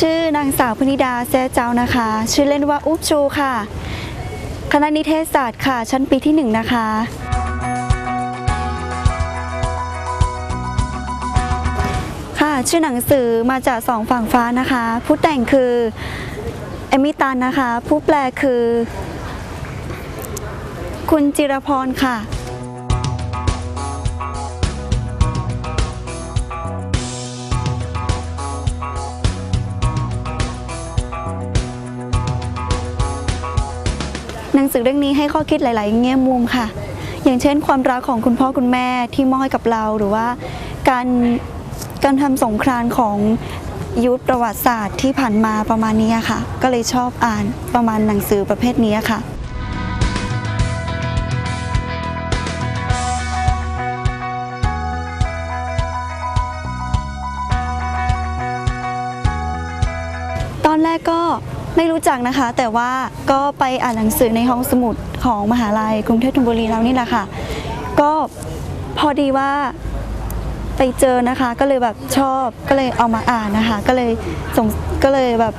ชื่อนางสาวพนิดาแซ่เจ้านะคะ ชื่อเล่นว่าอุ๊บชูค่ะ คณะนิเทศศาสตร์ค่ะ ชั้นปีที่หนึ่งนะคะ ค่ะ ชื่อหนังสือมาจากสองฝั่งฟ้านะคะ ผู้แต่งคือเอมิตันนะคะ ผู้แปลคือ คุณจิรพรค่ะ หนังสือเรื่องนี้ให้ข้อคิดหลาย ๆ แง่มุมค่ะ อย่างเช่น ความรักของคุณพ่อคุณแม่ที่มอบให้กับเราหรือว่าการการทำสงครามของยุทธประวัติศาสตร์ที่ผ่านมาประมาณนี้ค่ะ ก็เลยชอบอ่านประมาณหนังสือประเภทนี้ค่ะตอนแรกก็ ไม่รู้จักนะคะ แต่ว่าก็ไปอ่านหนังสือในห้องสมุดของมหาลัยกรุงเทพธนบุรีเรานี่แหละค่ะ ก็พอดีว่าไปเจอนะคะก็เลยแบบชอบก็เลยเอามาอ่านนะคะ ก็เลยส่งก็เลยแบบ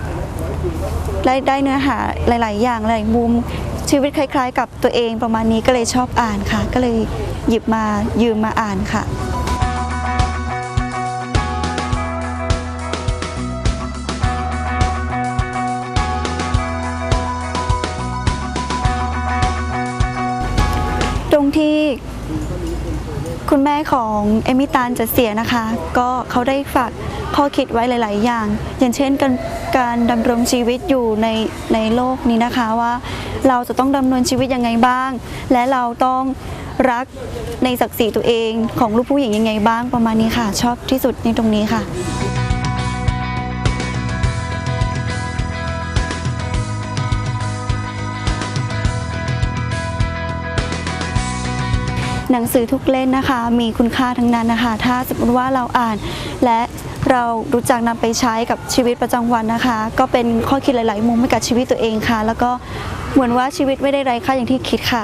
ได้ได้เนื้อหาหลาย ๆ อย่างหลายมุมชีวิตคล้าย ๆ กับตัวเองประมาณนี้ก็เลยชอบอ่านค่ะ ก็เลยหยิบมายืมมาอ่านค่ะ คุณแม่ของเอมิตานจะเสียนะคะ ก็เขาได้ฝากข้อคิดไว้หลาย ๆ อย่าง อย่างเช่นการการดำรงชีวิตอยู่ในในโลกนี้นะคะว่าเราจะต้องดำเนินชีวิตยังไงบ้าง และเราต้องรักในศักดิ์ศรีตัวเองของลูกผู้หญิงยังไงบ้างประมาณนี้ค่ะ ชอบที่สุดในตรงนี้ค่ะ หนังสือทุกเล่มนะคะ มีคุณค่าทั้งนั้นนะคะ ถ้าสมมติว่าเราอ่าน และเรารู้จักนำไปใช้กับชีวิตประจำวันนะคะ ก็เป็นข้อคิดหลาย ๆ มุมให้กับชีวิตตัวเองค่ะ แล้วก็เหมือนว่าชีวิตไม่ได้ไร้ค่าอย่างที่คิดค่ะ